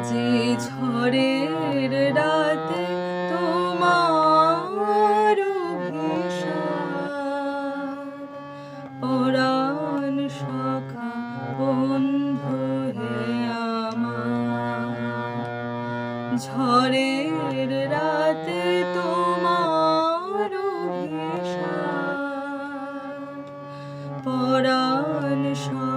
আজি ঝড়ের রাতে তোমার পরাণ সখা বন্ধু হে আমার। ঝড়ের রাতে তোমার পরাণ সখা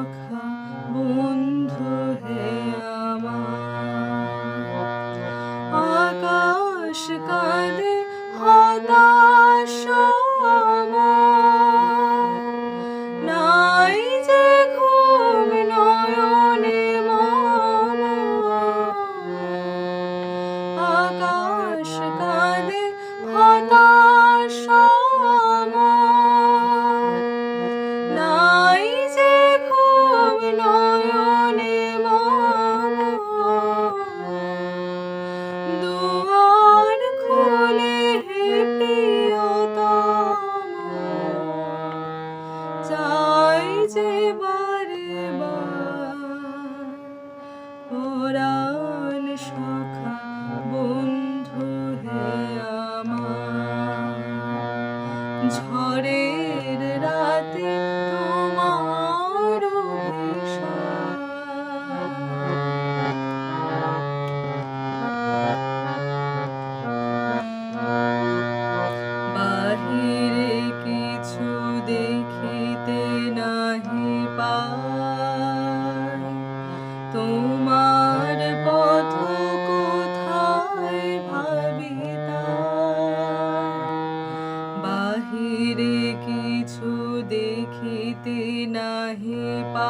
是个 mountains. देखी नहीं पा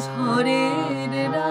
ঝড়ের রা